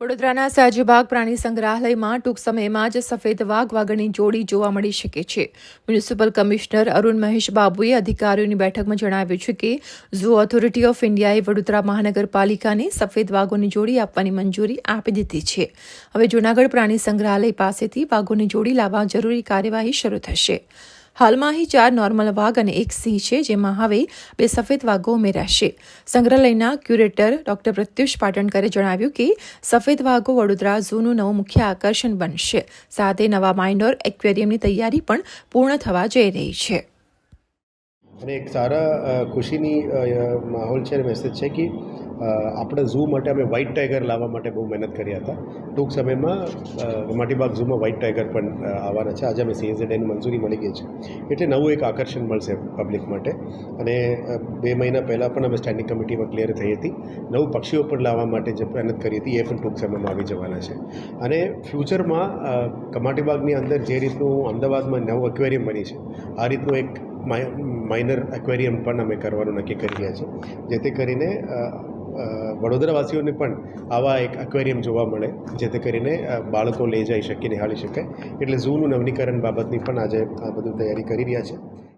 વડોદરાના સાજીબાગ પ્રાણી સંગ્રહાલયમાં ટૂંક સમયમાં જ સફેદ વાઘ વાઘની જોડી જોવા મળી શકે છે. મ્યુનિસિપલ કમિશનર અરુણ મહેશ બાબુએ અધિકારીઓની બેઠકમાં જણાવ્યું છે કે, ઝૂ ઓથોરિટી ઓફ ઇન્ડિયાએ વડોદરા મહાનગરપાલિકાને સફેદ વાઘોની જોડી આપવાની મંજૂરી આપી દીધી છે. હવે જૂનાગઢ પ્રાણી સંગ્રહાલય પાસેથી વાઘોની જોડી લાવવા જરૂરી કાર્યવાહી શરૂ થશે. હાલમાં અહીં ચાર નોર્મલ વાઘ અને એક સિંહ છે, જેમાં હવે બે સફેદ વાઘો ઉમેરાશે સંગ્રહાલયના ક્યુરેટર ડોક્ટર પ્રત્યુષ પાટણકરે જણાવ્યું કે સફેદ વાઘો વડોદરા ઝૂનું નવું મુખ્ય આકર્ષણ બનશે. સાથે નવા માઇન્ડોર એક્વેરિયમની તૈયારી પણ પૂર્ણ થવા જઈ રહી છે. અને એક સારા ખુશીની માહોલ છે મેસેજ છે કે આપણે ઝૂ માટે અમે વ્હાઇટ ટાઈગર લાવવા માટે બહુ મહેનત કર્યા હતા. ટૂંક સમયમાં અ, રમાટીબાગ ઝૂમાં વ્હાઇટ ટાઈગર પણ આવવાના છે. આજે અમે સીએઝેડની મંજૂરી મળી ગઈ છે. એટલે નવું એક આકર્ષણ મળશે પબ્લિક માટે. અને બે મહિના પહેલાં પણ અમે સ્ટેન્ડિંગ કમિટીમાં ક્લિયર થઈ હતી. નવું પક્ષીઓ પણ લાવવા માટે જે મહેનત કરી હતી એ પણ ટૂંક સમયમાં આવી જવાના છે. અને ફ્યુચરમાં કમાટીબાગની અંદર જે રીતનું અમદાવાદમાં નવું એક્વેરિયમ બની છે આ રીતનું એક માઇનર એક્વેરિયમ પણ અમે કરવાનું નક્કી કરી રહ્યા છીએ. જેથી કરીને વડોદરાવાસીઓને પણ આવા એક એક્વેરિયમ જોવા મળે, જેથી કરીને બાળકો લઈ જઈ શકે, નિહાળી શકે. એટલે ઝૂનું નવીનીકરણ બાબતની પણ આજે આ બધું તૈયારી કરી રહ્યા છે.